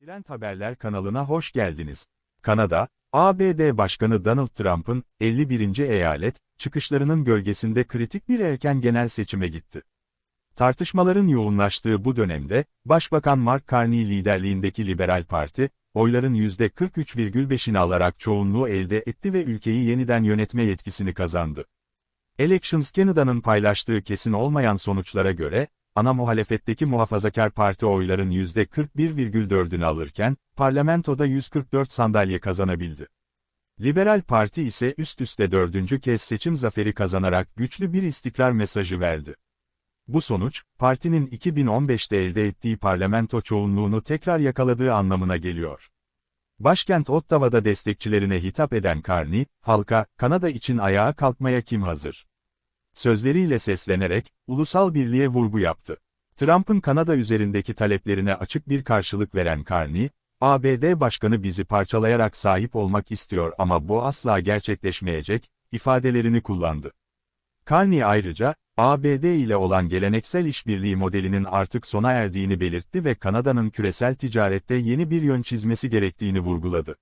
Trend Haberler kanalına hoş geldiniz. Kanada, ABD Başkanı Donald Trump'ın 51. eyalet, çıkışlarının gölgesinde kritik bir erken genel seçime gitti. Tartışmaların yoğunlaştığı bu dönemde, Başbakan Mark Carney liderliğindeki Liberal Parti, oyların %43,5'ini alarak çoğunluğu elde etti ve ülkeyi yeniden yönetme yetkisini kazandı. Elections Canada'nın paylaştığı kesin olmayan sonuçlara göre, ana muhalefetteki muhafazakar parti oyların %41,4'ünü alırken, parlamentoda 144 sandalye kazanabildi. Liberal Parti ise üst üste dördüncü kez seçim zaferi kazanarak güçlü bir istikrar mesajı verdi. Bu sonuç, partinin 2015'te elde ettiği parlamento çoğunluğunu tekrar yakaladığı anlamına geliyor. Başkent Ottawa'da destekçilerine hitap eden Carney, halka, Kanada için ayağa kalkmaya kim hazır? Sözleriyle seslenerek, ulusal birliğe vurgu yaptı. Trump'ın Kanada üzerindeki taleplerine açık bir karşılık veren Carney, ABD Başkanı bizi parçalayarak sahip olmak istiyor ama bu asla gerçekleşmeyecek, ifadelerini kullandı. Carney ayrıca, ABD ile olan geleneksel işbirliği modelinin artık sona erdiğini belirtti ve Kanada'nın küresel ticarette yeni bir yön çizmesi gerektiğini vurguladı.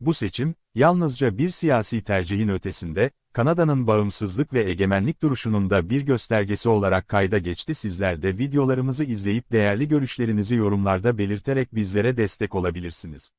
Bu seçim, yalnızca bir siyasi tercihin ötesinde, Kanada'nın bağımsızlık ve egemenlik duruşunun da bir göstergesi olarak kayda geçti. Sizler de videolarımızı izleyip değerli görüşlerinizi yorumlarda belirterek bizlere destek olabilirsiniz.